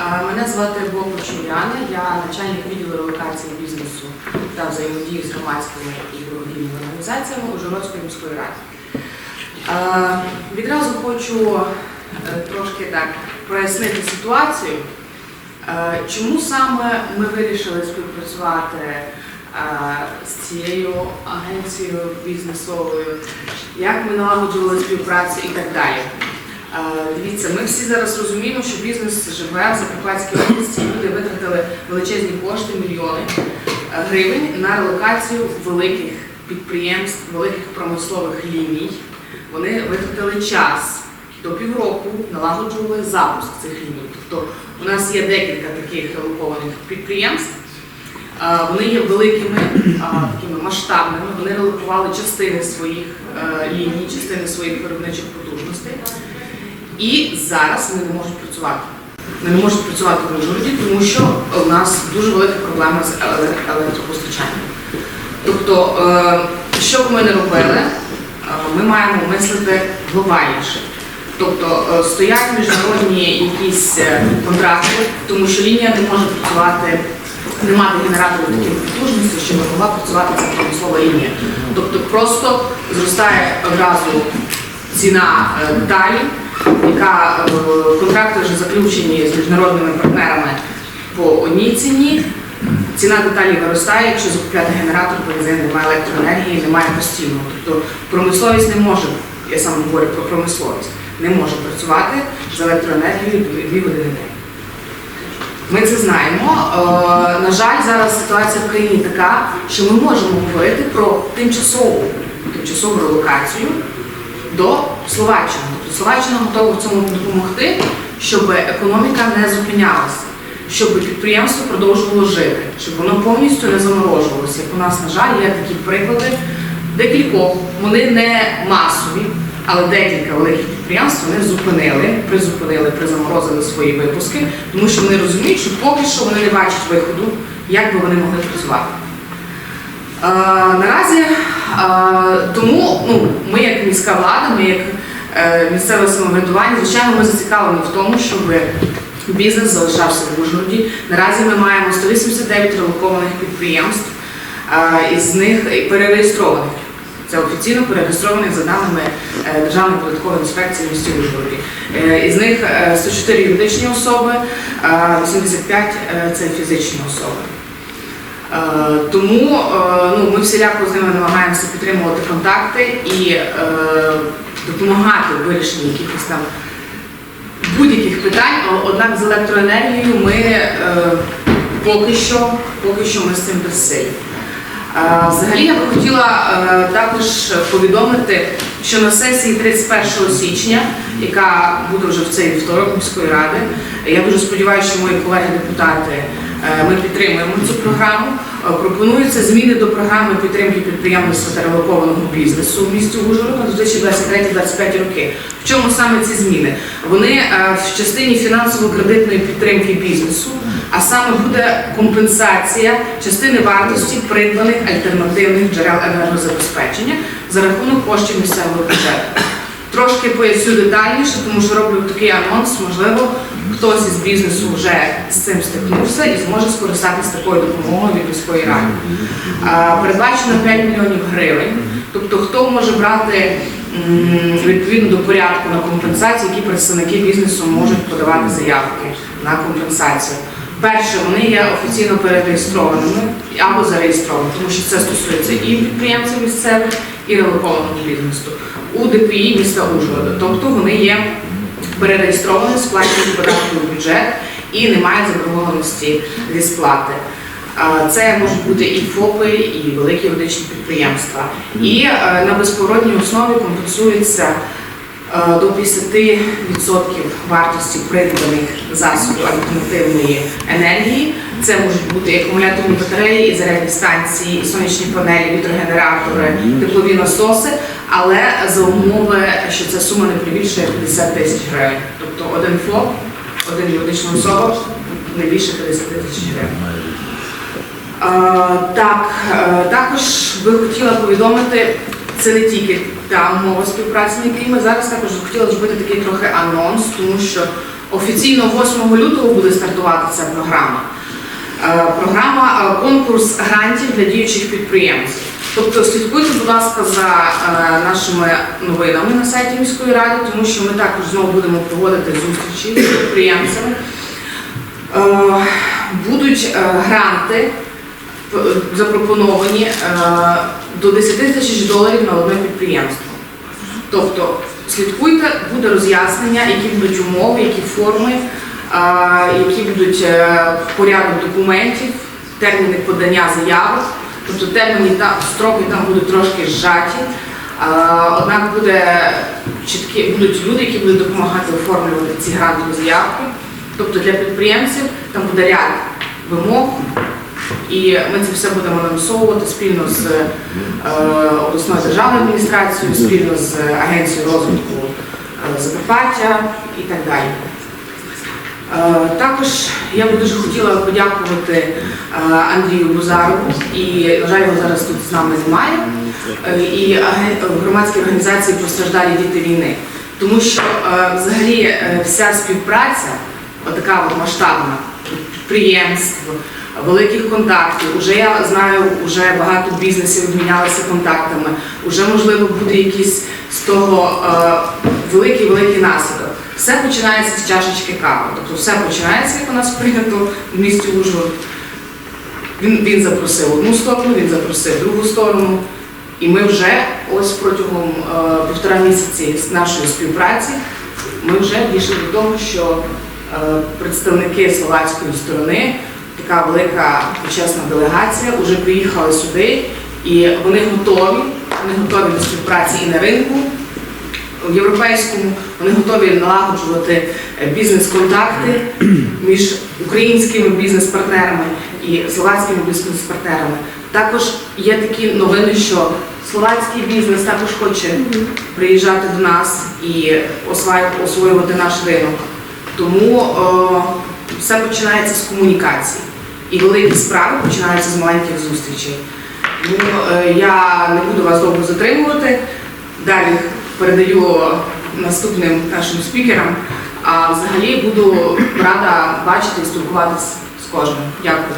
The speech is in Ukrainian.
Мене звати Богу Чуляна, я начальник відділу релокації бізнесу та взаємодії з громадськими і благодійними організаціями Ужгородської міської ради. Відразу хочу е, трошки так прояснити ситуацію, Е, чому саме ми вирішили співпрацювати е, з цією агенцією бізнесовою, як ми налагоджували співпрацю і так далі. Дивіться, ми всі зараз розуміємо, що бізнес живе в Закарпатській області. Люди витратили величезні кошти, мільйони е, гривень на релокацію великих підприємств, великих промислових ліній. Вони витратили час до півроку, налагоджували запуск цих ліній. Тобто у нас є декілька таких релокованих підприємств. Е, Вони є великими, е, такими масштабними. Вони релокували частини своїх ліній, частини своїх виробничих потужностей. І зараз вони не можуть працювати. Вони не можуть працювати в Ужгороді, тому що у нас дуже велика проблема з електропостачанням. Тобто, е, що б ми не робили, е, ми маємо мислити глобальніше. Тобто е, стоять міжнародні якісь контракти, тому що лінія не може працювати, не мати генераторів такої потужності, щоб могла працювати ця промислова лінія. Тобто просто зростає одразу ціна деталі, яка е, контракти вже заключені з міжнародними партнерами по одній ціні. Ціна деталі виростає, якщо закупляти генератор, бензин, немає електроенергії, немає постійного. Тобто промисловість не може, я саме говорю про промисловість, не може працювати з електроенергією дві- дві години день. Ми це знаємо. Е, На жаль, зараз ситуація в країні така, що ми можемо говорити про тимчасову, тимчасову релокацію до Словаччини. Тобто Словаччина готова в цьому допомогти, щоб економіка не зупинялася, щоб підприємство продовжувало жити, щоб воно повністю не заморожувалося. Як у нас, на жаль, є такі приклади декількох. Вони не масові, але декілька великих підприємств вони зупинили, призупинили, призаморозили свої випуски, тому що вони розуміють, що поки що вони не бачать виходу, як би вони могли працювати. Е, Наразі тому ну, ми як міська влада, ми як е, місцеве самоврядування, звичайно, ми зацікавлені в тому, щоб бізнес залишався в Ужгороді. Наразі ми маємо 189 релокованих підприємств, із них перереєстрованих. Це офіційно перереєстрованих за даними е, Державної податкової інспекції в місті Ужгороді. Е, Із них е, 104 юридичні особи, е, 85 е, це фізичні особи. Е, Тому е, ну, ми всіляко з ними намагаємося підтримувати контакти і е, допомагати в вирішенні якихось там будь-яких питань. Однак з електроенергією ми поки що, поки що ми з цим безсилі. Взагалі я би хотіла також повідомити, що на сесії 31 січня, яка буде вже в цей вівторок міської ради, я дуже сподіваюся, що мої колеги-депутати ми підтримуємо цю програму. Е, Пропонуються зміни до програми підтримки підприємництва та релокованого бізнесу в місті Ужгород на 2023-2025 роки. В чому саме ці зміни? Вони е, в частині фінансово-кредитної підтримки бізнесу, а саме буде компенсація частини вартості придбаних альтернативних джерел енергозабезпечення за рахунок коштів місцевого бюджету. Трошки поясню детальніше, тому що роблю такий анонс. Можливо, хтось із бізнесу вже з цим стикнувся і зможе скористатися такою допомогою від міської ради. Передбачено 5 мільйонів гривень. Тобто, хто може брати відповідно до порядку на компенсацію, які представники бізнесу можуть подавати заявки на компенсацію. Перше, вони є офіційно перереєстрованими або зареєстрованими, тому що це стосується і підприємців місцевих, і релокованого бізнесу у ДПІ міста Ужгорода. Тобто вони є перереєстровані, сплачують податки у бюджет і не мають заборгованості зі сплати. Це можуть бути і ФОПи, і великі юридичні підприємства. І е, на безповоротній основі компенсується е, до 50% вартості придбаних засобів альтернативної енергії. Це можуть бути акумуляторні батареї, зарядні станції, сонячні панелі, вітрогенератори, теплові насоси, але за умови, що ця сума не перевищує 50 тисяч гривень. Тобто один ФОП, один юридична особа не більше 50 тисяч гривень. Так, е, також би хотіла повідомити, це не тільки та умова співпраці, на якій ми зараз також хотіла зробити такий трохи анонс, тому що Офіційно 8 лютого буде стартувати ця програма. Е, Програма е, конкурс грантів для діючих підприємців. Тобто слідкуйте, будь ласка, за е, нашими новинами на сайті міської ради, тому що ми також знову будемо проводити зустрічі з підприємцями. Е, Будуть е, гранти запропоновані до 10 тисяч доларів на одне підприємство. Тобто слідкуйте, буде роз'яснення, які будуть умови, які форми, які будуть порядок документів, терміни подання заявок. Тобто терміни та строки там будуть трошки зжаті. Однак буде чіткі, будуть люди, які будуть допомагати оформлювати ці грантові заявки. Тобто для підприємців там буде ряд вимог, і ми це все будемо анонсовувати спільно з е, обласною державною адміністрацією, спільно з агенцією розвитку е, Закарпаття і так далі. Е, Також я би дуже хотіла подякувати е, Андрію Бузарову, і, на жаль, його зараз тут з нами немає, е, і громадській організації постраждалі діти війни. Тому що взагалі вся співпраця, така от масштабна, підприємств, великих контактів. Уже я знаю, вже багато бізнесів обмінялися контактами. Уже можливо буде якийсь з того великий великий наслідок. Все починається з чашечки кави. Тобто все починається, як у нас прийнято в місті Ужгород. Він, він запросив одну сторону, він запросив другу сторону. І ми вже ось протягом е, півтора місяці нашої співпраці ми вже дійшли до того, що е, представники словацької сторони, така велика почесна делегація, вже приїхали сюди, і вони готові, вони готові до співпраці і на ринку в європейському, вони готові налагоджувати е, бізнес-контакти між українськими бізнес-партнерами і словацькими бізнес-партнерами. Також є такі новини, що словацький бізнес також хоче приїжджати до нас і освоювати наш ринок. Тому е, все починається з комунікації. І великі справи починаються з маленьких зустрічей. Тому е, я не буду вас довго затримувати. Далі передаю наступним нашим спікерам. А взагалі буду рада бачити і спілкуватися з кожним. Дякую.